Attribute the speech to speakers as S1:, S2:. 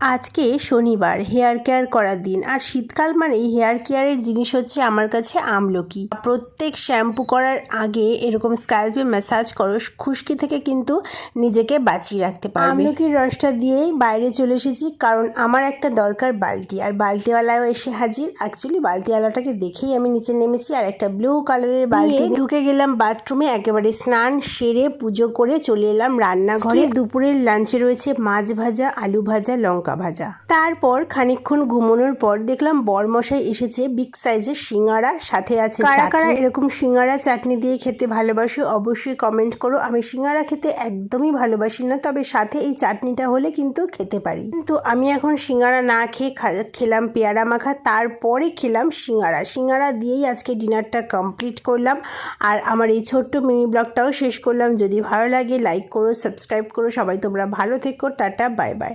S1: আজকে শনিবার hair care করার দিন। আর শীতকাল মানেই হেয়ার কেয়ারের জিনিস হচ্ছে আমার কাছে আমলকি। প্রত্যেক শ্যাম্পু করার আগে এরকম স্ক্যাল্পে ম্যাসাজ করো খুশকি থেকে কিন্তু নিজেকে বাঁচিয়ে রাখতে পারবে। আমলকির রসটা দিয়েই বাইরে চলে এসেছি কারণ আমার একটা দরকার বালতি। আর বালতিওয়ালাও এসে হাজির। অ্যাকচুয়ালি বালতিওয়ালাটাকে দেখেই আমি নিচে নেমেছি আর একটা ব্লু কালারের বালতি ঢুকে গেলাম বাথরুমে একেবারে স্নান সেরে পুজো করে চলে এলাম রান্নাঘরে। দুপুরের লাঞ্চে রয়েছে মাছ ভাজা আলু ভাজা লঙ্কা ভাজা। তারপর খানিকক্ষণ ঘুমানোর পর দেখলাম বরমশাই এসেছে বিগ সাইজের সিঙ্গারা সাথে আছে কারা কারা এরকম সিঙ্গারা চাটনি দিয়ে খেতে ভালোবাসো অবশ্যই কমেন্ট করো। আমি সিঙ্গারা খেতে একদমই ভালোবাসি না তবে সাথে এই চাটনিটা হলে কিন্তু খেতে পারি। কিন্তু আমি এখন সিঙ্গারা না খেয়ে খেলাম পেয়ারা মাখা তারপরে খেলাম সিঙ্গারা সিঙ্গারা দিয়েই আজকে ডিনারটা কমপ্লিট করলাম। আর আমার এই ছোট্ট মিনি ব্লগটাও শেষ করলাম। যদি ভালো লাগে লাইক করো সাবস্ক্রাইব করো। সবাই তোমরা ভালো থেকো। Tata bye bye